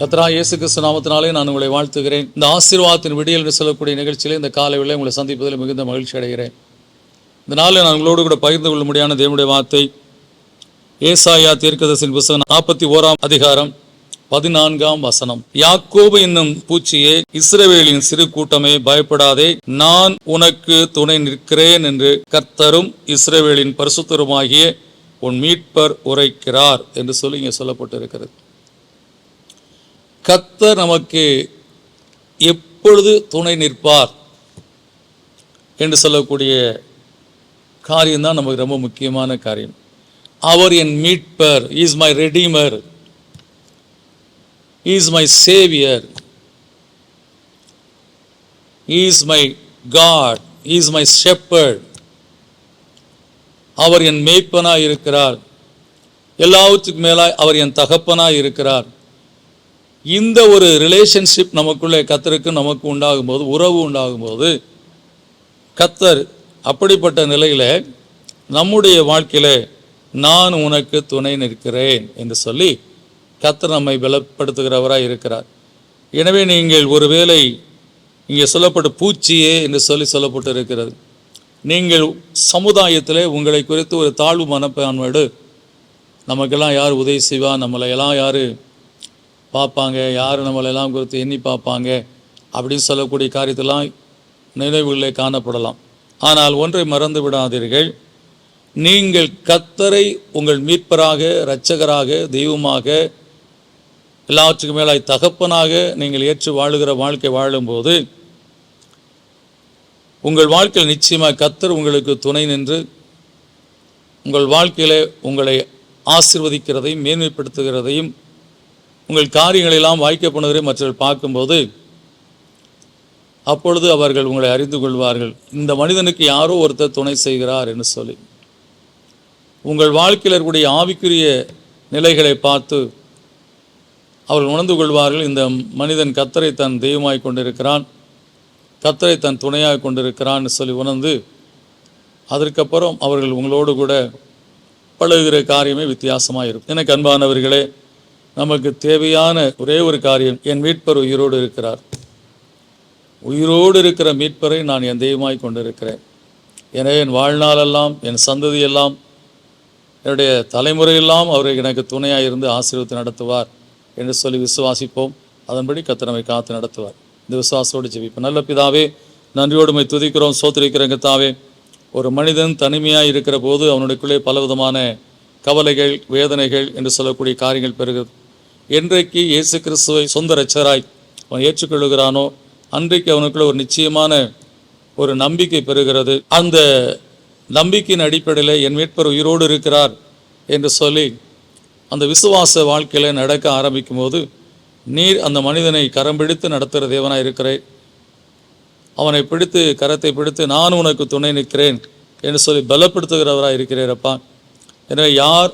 கத்ரா இயேசு கிறிஸ்து நாமத்தினாலே நான் உங்களை வாழ்த்துகிறேன். இந்த ஆசீர்வாதத்தின் விடியல் என்று சொல்லக்கூடிய நிகழ்ச்சியிலே இந்த காலை வேளை உங்களை சந்திப்பதில் மிகுந்த மகிழ்ச்சி அடைகிறேன். இந்த நாளில் நான் உங்களோடு கூட பகிர்ந்து கொள்ள முடியாத தேவனுடைய வார்த்தை ஏசாயா தீர்க்கதரிசியின் புஸ்தகம் நாற்பத்தி ஓராம் அதிகாரம் பதினான்காம் வசனம். யாக்கோபு என்னும் பூச்சியே இஸ்ரவேலின் சிறு கூட்டமே பயப்படாதே நான் உனக்கு துணை நிற்கிறேன் என்று கர்த்தரும் இஸ்ரவேலின் பரிசுத்தருமாகிய உன் மீட்பர் உரைக்கிறார் என்று சொல்லி இங்கே சொல்லப்பட்டிருக்கிறது. கர்த்தர் நமக்கு எப்பொழுது துணை நிற்பார் என்று சொல்லக்கூடிய காரியம்தான் நமக்கு ரொம்ப முக்கியமான காரியம். அவர் என் மீட்பர் is my redeemer is my saviour is my God is my shepherd அவர் என் மேய்ப்பனாய் இருக்கிறார் எல்லாவற்றுக்கும் மேலாய் அவர் என் தகப்பனாய் இருக்கிறார் இந்த ஒரு ரிலேஷன்ஷிப் நமக்குள்ளே கத்தருக்கு நமக்கு உண்டாகும் போது உறவு உண்டாகும்போது கத்தர் அப்படிப்பட்ட நிலையில் நம்முடைய வாழ்க்கையில் நான் உனக்கு துணை நிற்கிறேன் என்று சொல்லி கத்தர் நம்மை பலப்படுத்துகிறவராக இருக்கிறார். எனவே நீங்கள் ஒருவேளை இங்கே சொல்லப்பட்ட பூச்சியே என்று சொல்லி சொல்லப்பட்டு இருக்கிறது நீங்கள் சமுதாயத்திலே உங்களை குறித்து ஒரு தாழ்வு மனப்பான்மையோடு நமக்கெல்லாம் யார் உதவி செய்வா? நம்மளை எல்லாம் யார் பார்ப்பாங்க யார் நம்மளெல்லாம் குறித்து எண்ணி பார்ப்பாங்க அப்படின்னு சொல்லக்கூடிய காரியத்தெல்லாம் நினைவுகளிலே காணப்படலாம். ஆனால் ஒன்றை மறந்து விடாதீர்கள். நீங்கள் கத்தரை உங்கள் மீட்பராக இரட்சகராக தெய்வமாக எல்லாவற்றுக்கும் மேலாய் தகப்பனாக நீங்கள் ஏற்று வாழுகிற வாழ்க்கை வாழும்போது உங்கள் வாழ்க்கையில் நிச்சயமாக கத்தர் உங்களுக்கு துணை நின்று உங்கள் வாழ்க்கையில் உங்களை ஆசிர்வதிக்கிறதையும் மேன்மைப்படுத்துகிறதையும் உங்கள் காரியங்களெல்லாம் வாய்க்கப்படுவதை மற்றவர்கள் பார்க்கும்போது அப்பொழுது அவர்கள் உங்களை அறிந்து கொள்வார்கள். இந்த மனிதனுக்கு யாரோ ஒருத்தர் துணை செய்கிறார் என்று சொல்லி. உங்கள் வாழ்க்கையில் இருக்கக்கூடிய ஆவிக்குரிய நிலைகளை பார்த்து அவர்கள் உணர்ந்து கொள்வார்கள் இந்த மனிதன் கத்தரை தன் தெய்வமாய் கொண்டிருக்கிறான் கத்தரை தன் துணையாக கொண்டிருக்கிறான்னு சொல்லி உணர்ந்து அதற்கப்புறம் அவர்கள் உங்களோடு கூட பழகுகிற காரியமே வித்தியாசமாக இருக்கும் எனக்கு அன்பானவர்களே நமக்கு தேவையான ஒரே ஒரு காரியம் என் மீட்பர் உயிரோடு இருக்கிறார். உயிரோடு இருக்கிற மீட்பரை நான் என் தெய்வமாய் கொண்டிருக்கிறேன். எனவே என் வாழ்நாளெல்லாம் என் சந்ததியெல்லாம் என்னுடைய தலைமுறையெல்லாம் அவர் எனக்கு துணையாக இருந்து ஆசீர்வத்தை நடத்துவார் என்று சொல்லி விசுவாசிப்போம். அதன்படி கத்தனமை காத்து நடத்துவார். இந்த விசுவாசோடு ஜெபிப்போம். நல்ல பிதாவே நன்றியோடுமை துதிக்கிறோம் சோத்திரிக்கிறோம் தாவே ஒரு மனிதன் தனிமையாக இருக்கிற போது அவனுடையக்குள்ளே பலவிதமான கவலைகள் வேதனைகள் என்று சொல்லக்கூடிய காரியங்கள் பெறுகிறது என்றைக்கு இயேசு கிறிஸ்துவை சொந்த ரச்சராய் அவன் ஏற்றுக்கொள்கிறானோ அன்றைக்கு அவனுக்குள்ள ஒரு நிச்சயமான ஒரு நம்பிக்கை பெறுகிறது. அந்த நம்பிக்கையின் அடிப்படையில் என் மீட்பர் உயிரோடு இருக்கிறார் என்று சொல்லி அந்த விசுவாச வாழ்க்கையில் நடக்க ஆரம்பிக்கும் போது நீர் அந்த மனிதனை கரம் பிடித்து நடத்துகிற தேவனாக இருக்கிறேன் அவனை பிடித்து கரத்தை பிடித்து நான் உனக்கு துணை நிற்கிறேன் என்று சொல்லி பலப்படுத்துகிறவராக இருக்கிறீரப்பா எனவே யார்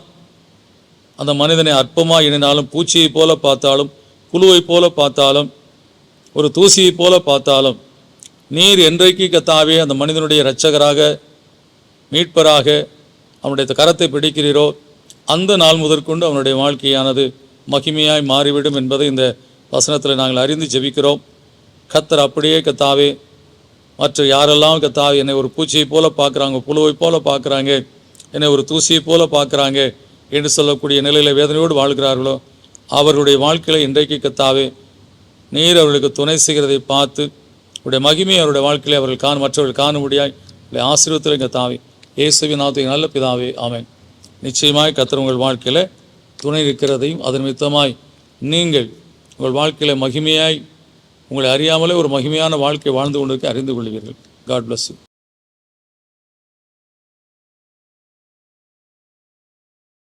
அந்த மனிதனை அற்பமாக எண்ணினாலும் பூச்சியைப் போல பார்த்தாலும் புழுவைப் போல பார்த்தாலும் ஒரு தூசியைப் போல பார்த்தாலும் நீர் என்றைக்கு கத்தாவே அந்த மனிதனுடைய இரட்சகராக மீட்பராக அவனுடைய கரத்தை பிடிக்கிறீரோ அந்த நாள் முதற்கொண்டு அவனுடைய வாழ்க்கையானது மகிமையாய் மாறிவிடும் என்பதை இந்த வசனத்தில் நாங்கள் அறிந்து ஜெபிக்கிறோம். கத்தர் அப்படியே கத்தாவே மற்ற யாரெல்லாம் கத்தாவே என்னை ஒரு பூச்சியை போல பார்க்குறாங்க புழுவை போல பார்க்குறாங்க என்னை ஒரு தூசியை போல பார்க்குறாங்க என்று சொல்லக்கூடிய நிலையில் வேதனையோடு வாழ்கிறார்களோ அவர்களுடைய வாழ்க்கையில் இன்றைக்கு கத்தாவே நீர் அவர்களுக்கு துணை செய்கிறதை பார்த்து உடைய மகிமையை அவருடைய வாழ்க்கையில் அவர்கள் காண மற்றவர்கள் காண முடியாய் உடைய ஆசீர்வத்தில் கத்தாவே. இயேசுவின் நாத்துக்கு நல்ல பிதாவே ஆமென். நிச்சயமாய் கத்திர உங்கள் வாழ்க்கையில் துணை இருக்கிறதையும் அதன் மித்தமாய் நீங்கள் உங்கள் வாழ்க்கையில் மகிமையாய் உங்களை அறியாமலே ஒரு மகிமையான வாழ்க்கை வாழ்ந்து கொண்டிருக்க அறிந்து கொள்வீர்கள். God plus